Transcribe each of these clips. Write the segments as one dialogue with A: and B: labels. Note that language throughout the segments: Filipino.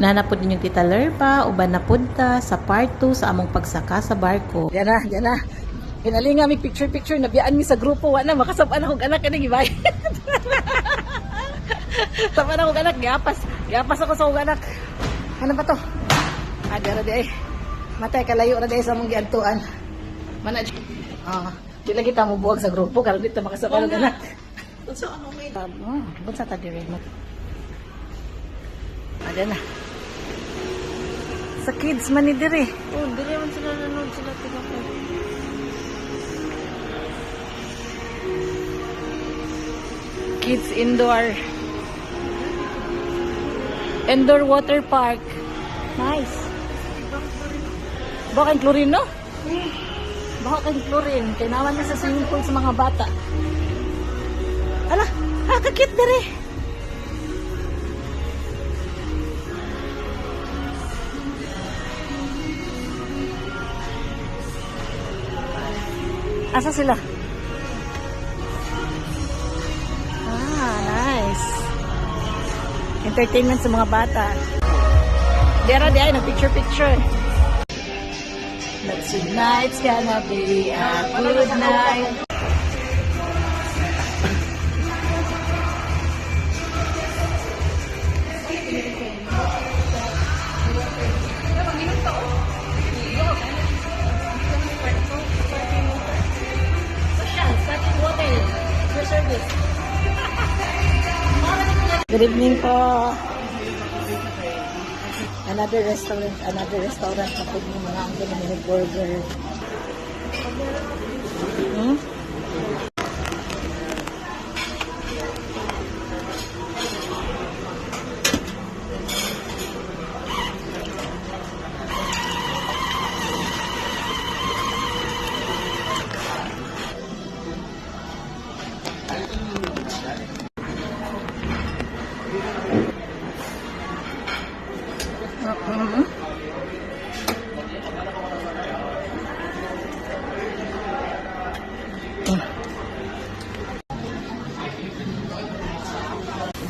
A: Nanapod ninyong tita Lerpa, uban na punta sa part 2 sa among pagsaka sa barko.
B: Yan na, yan na. Pinalinga mi picture-picture, nabiyaan mi sa grupo, wala, makasabaan akong anak, kanang gibay. Sabaan akong anak, giapas. Giapas ako sa akong anak. Ano ba to? Ah, dara di ay. Matay, kalayo na di sa mong giantuan. Mana, ah, di lagi ta mo buwag sa grupo, karon dito makasabaan akong anak.
A: So, ano may...
B: Oh, bunsa ta dire mo. Ada na. Sa kids man ni dire.
A: Oh, dili man sila nanood sila tiga ko.
B: Kids indoor. Indoor water park. Nice. Baka kang chlorine, no? Baka kang chlorine. Kinawan na sa swimming pool sa mga bata. Ala, ah, kakit dire. Asa sila? Ah, nice. Entertainment sa mga bata. Dera di ay, nag-picture-picture. But tonight's gonna be a good night. Good evening po. Another restaurant, another restaurant na pwede yung mga ang burger. Hmm? Mhm.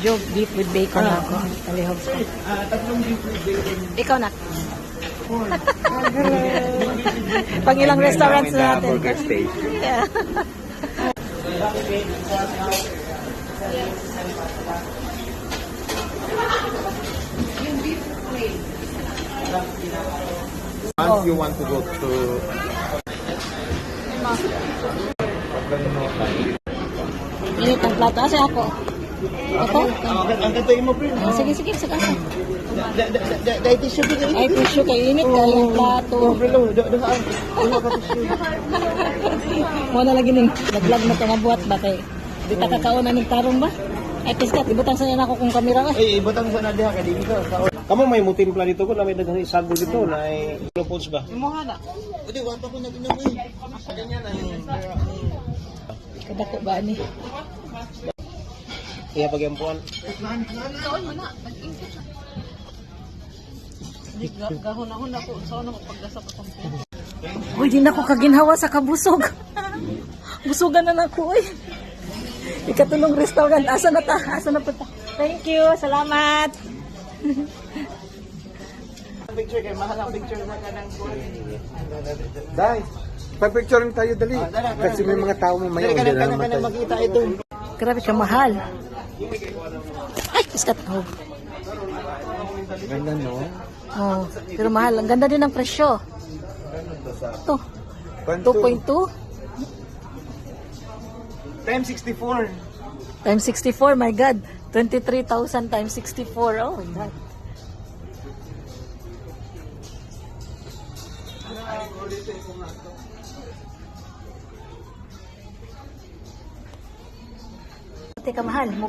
B: Joke beef with bacon
A: Ah.
B: ako. Talihog ko. Ikaw na. Pag ilang restaurants na natin.
C: Burger Station.
B: Yeah.
C: Once you want to go to
B: Init ang plato. Asa ako? Ito?
C: ang ganda mo, pre.
B: Sige, sige. Sa kasa.
C: Dahil tissue ka
B: Ay, tissue kay init ka yung plato. Mo na lagi ning laglag na tamabuhat ba kay di ta kakauna ning tarong ba? Ay piskat ibutang sa nako kung kamera ka.
C: Ay, ibutang sa na diha ka dili ka. Kamo may mutimpla dito ko na may daghang isago dito na ay close ba?
B: Imuha na.
C: Udi wa pa ko naginom eh. Ganyan ay.
B: Kadako ba ni?
C: Kaya pagyampuan.
B: Gahon-ahon ako sa ano pagdasap sa Uy, di na ko kaginhawa sa kabusog. Busugan na nako uy. Ikatulong restaurant. Asa na ta? Asa na pa ta? Thank you. Salamat.
C: Picture kay mahal ang picture sa kanang Dai. Pa-picture tayo dali. Kasi may mga tao may may order na naman. makita ito.
B: Grabe ka mahal. Ay, iskat. Oh.
C: Ganda no?
B: oh. Pero mahal. Ang ganda din ng presyo. Ito. 2.2
C: Time 64.
B: times 64. My God. 23,000 times 64. Oh my God. Teka mahal, mo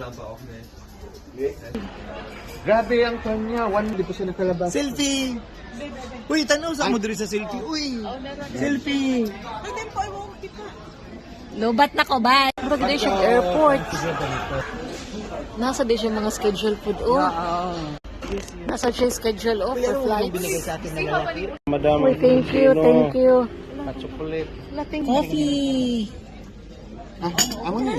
B: palit mo ani?
C: Grabe ang kanya. One, di pa siya nakalabas.
D: Selfie! Uy, tanaw sa mo diri sa selfie. Uy! Selfie!
B: Lobat na ko ba? Murag din siya airport. Nasa din siya mga schedule food oh. Nasa siya schedule oh for flights.
D: Na.
C: Madam.
B: Uy, thank you, thank you.
C: chocolate.
B: Coffee.
C: Ah, amo ni.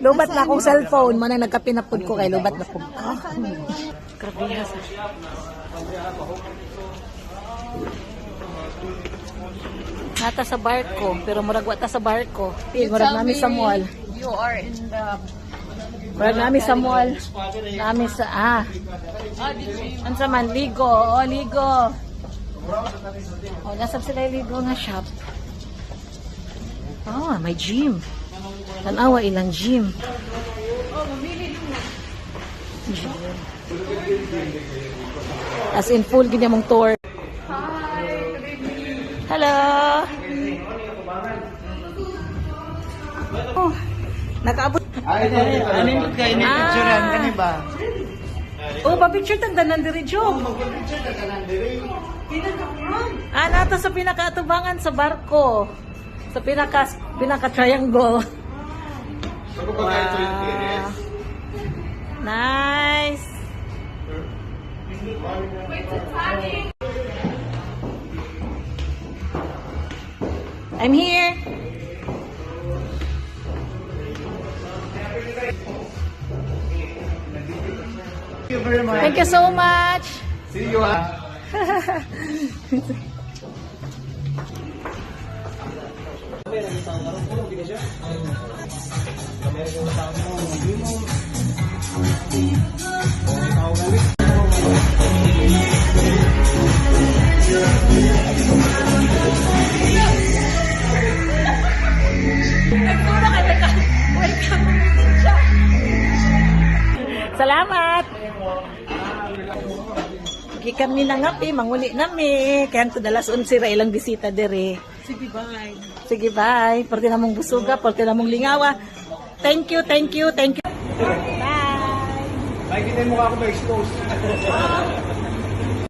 B: Lubat na akong cellphone. Mana nagkapinapod ko kay lubat na po. Grabe ha. Nata sa barko, pero murag wata sa barko. Pil, murag nami sa mall.
A: You are in the...
B: Murag nami sa mall. Nami sa, ah. Ano sa man, ligo. O, ligo. O, nasa sila yung ligo nga shop. Ah, may gym. Tanawa ilang gym. Gym. As in full gina mong tour. Hello. Oh, nakaabot.
C: Ay,
D: Ano yung kayo ni picturean ka ni ba?
B: Oh, pa-picture tang danan diri Jom. Ah, nato sa pinakaatubangan sa barko. Sa pinaka pinaka triangle. Wow. Nice. I'm here.
D: Thank you very much.
B: Thank you so much.
C: See you
B: Salamat. Gikan ni nangapi, manguli nami. Kaya to dalas unsi ra ilang bisita dere.
A: Sige, bye.
B: Sige, bye. Porti na mong busuga, porti na mong lingawa. Thank you, thank you, thank you. Bye.
C: Nakikita mo ako ba expose?